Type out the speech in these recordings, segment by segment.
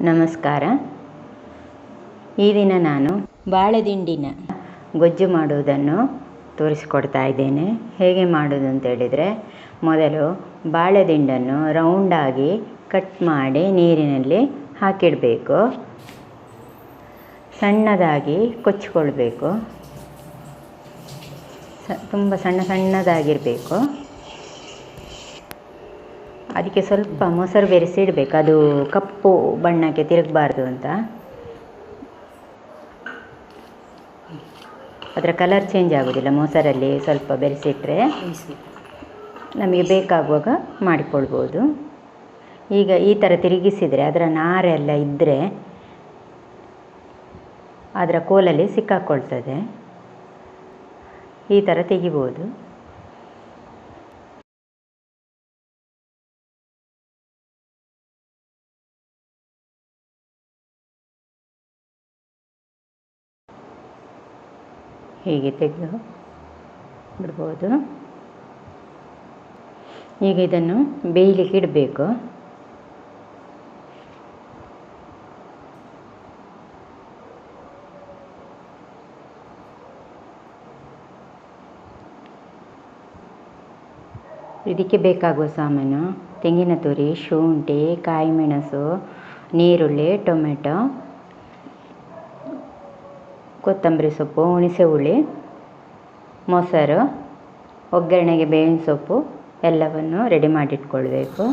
ನಮಸ್ಕಾರ. ಈ ದಿನ ನಾನು ಬಾಳೆದಿಂಡಿನ ಗೊಜ್ಜು ಮಾಡುವುದನ್ನು ತೋರಿಸಿಕೊಡ್ತಾ ಇದ್ದೇನೆ. ಹೇಗೆ ಮಾಡೋದು ಅಂತ ಹೇಳಿದರೆ, ಮೊದಲು ಬಾಳೆದಿಂಡನ್ನು ರೌಂಡಾಗಿ ಕಟ್ ಮಾಡಿ ನೀರಿನಲ್ಲಿ ಹಾಕಿಡಬೇಕು. ಸಣ್ಣದಾಗಿ ಕೊಚ್ಚಿಕೊಳ್ಬೇಕು. ಸ, ತುಂಬ ಸಣ್ಣ ಸಣ್ಣದಾಗಿರಬೇಕು. ಅದಕ್ಕೆ ಸ್ವಲ್ಪ ಮೊಸರು ಬೆರೆಸಿ ಇಡಬೇಕು. ಅದು ಕಪ್ಪು ಬಣ್ಣಕ್ಕೆ ತಿರುಗಬಾರ್ದು ಅಂತ. ಅದರ ಕಲರ್ ಚೇಂಜ್ ಆಗೋದಿಲ್ಲ ಮೊಸರಲ್ಲಿ ಸ್ವಲ್ಪ ಬೆರೆಸಿಟ್ರೆ. ನಮಗೆ ಬೇಕಾಗುವಾಗ ಮಾಡಿಕೊಳ್ಬೋದು. ಈಗ ಈ ಥರ ತಿರುಗಿಸಿದರೆ ಅದರ ನಾರೆಲ್ಲ ಇದ್ದರೆ ಅದರ ಕೋಲಲ್ಲಿ ಸಿಕ್ಕಾಕ್ಕೊಳ್ತದೆ ಈ ಥರ ತೆಗಿಬೋದು. ಹೀಗೆ ತೆಗೆದು ಬಿಡ್ಬೋದು? ಈಗ ಇದನ್ನು ಬೇಯಲಿಕ್ಕೆ ಇಡಬೇಕು. ಇದಕ್ಕೆ ಬೇಕಾಗುವ ಸಾಮಾನು ತೆಂಗಿನ ತುರಿ, ಶುಂಠಿ, ಕಾಯಿಮೆಣಸು ನೀರುಳ್ಳಿ ಟೊಮೆಟೊ ಕೊತ್ತಂಬರಿ ಸೊಪ್ಪು ಹುಣಸೆ ಹುಳಿ ಮೊಸರು, ಒಗ್ಗರಣೆಗೆ ಬೇವಿನ ಸೊಪ್ಪು ಎಲ್ಲವನ್ನು ರೆಡಿ ಮಾಡಿಟ್ಕೊಳ್ಬೇಕು.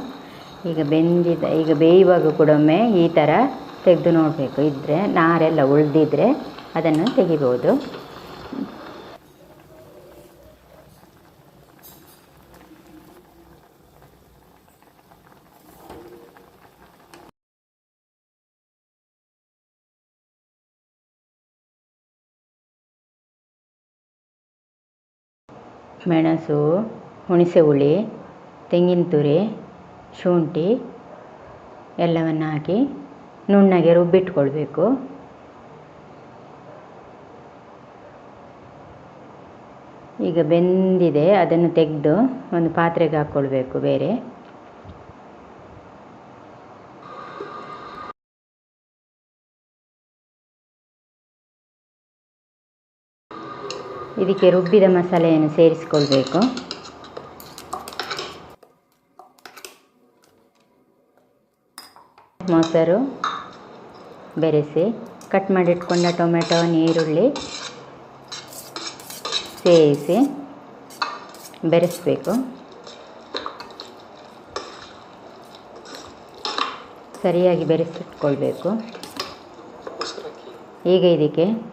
ಈಗ ಬೆಂದಿದ, ಈಗ ಬೇಯುವಾಗ ಕೂಡ ಒಮ್ಮೆ ಈ ಥರ ತೆಗೆದು ನೋಡಬೇಕು. ಇದ್ದರೆ ನಾರೆಲ್ಲ ಉಳಿದಿದ್ರೆ ಅದನ್ನು ತೆಗಿಬೋದು. ಮೆಣಸು ಹುಣಸೆ ಹುಳಿ ತೆಂಗಿನ ತುರಿ, ಶುಂಠಿ ಎಲ್ಲವನ್ನು ಹಾಕಿ ನುಣ್ಣಗೆ ರುಬ್ಬಿಟ್ಕೊಳ್ಬೇಕು. ಈಗ ಬೆಂದಿದೆ, ಅದನ್ನು ತೆಗೆದು ಒಂದು ಪಾತ್ರೆಗೆ ಹಾಕ್ಕೊಳ್ಬೇಕು ಬೇರೆ. ಇದಕ್ಕೆ ರುಬ್ಬಿದ ಮಸಾಲೆಯನ್ನು ಸೇರಿಸಿಕೊಳ್ಬೇಕು. ಮೊಸರು, ಬೆರೆಸಿ, ಕಟ್ ಮಾಡಿಟ್ಕೊಂಡ ಟೊಮೆಟೊ ನೀರುಳ್ಳಿ ಸೇರಿಸಿ ಬೆರೆಸಬೇಕು. ಸರಿಯಾಗಿ ಬೆರೆಸಿಟ್ಕೊಳ್ಬೇಕು. ಈಗ ಇದಕ್ಕೆ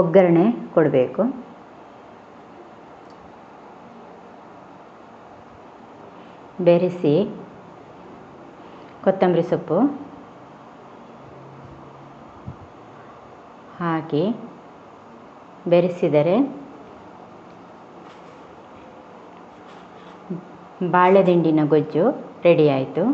ಒಗ್ಗರಣೆ ಕೊಡಬೇಕು. ಬೆರೆಸಿ ಕೊತ್ತಂಬರಿ ಸೊಪ್ಪು ಹಾಕಿ ಬೆರೆಸಿದರೆ ಬಾಳೆದಿಂಡಿನ ಗೊಜ್ಜು ರೆಡಿ ಆಯಿತು.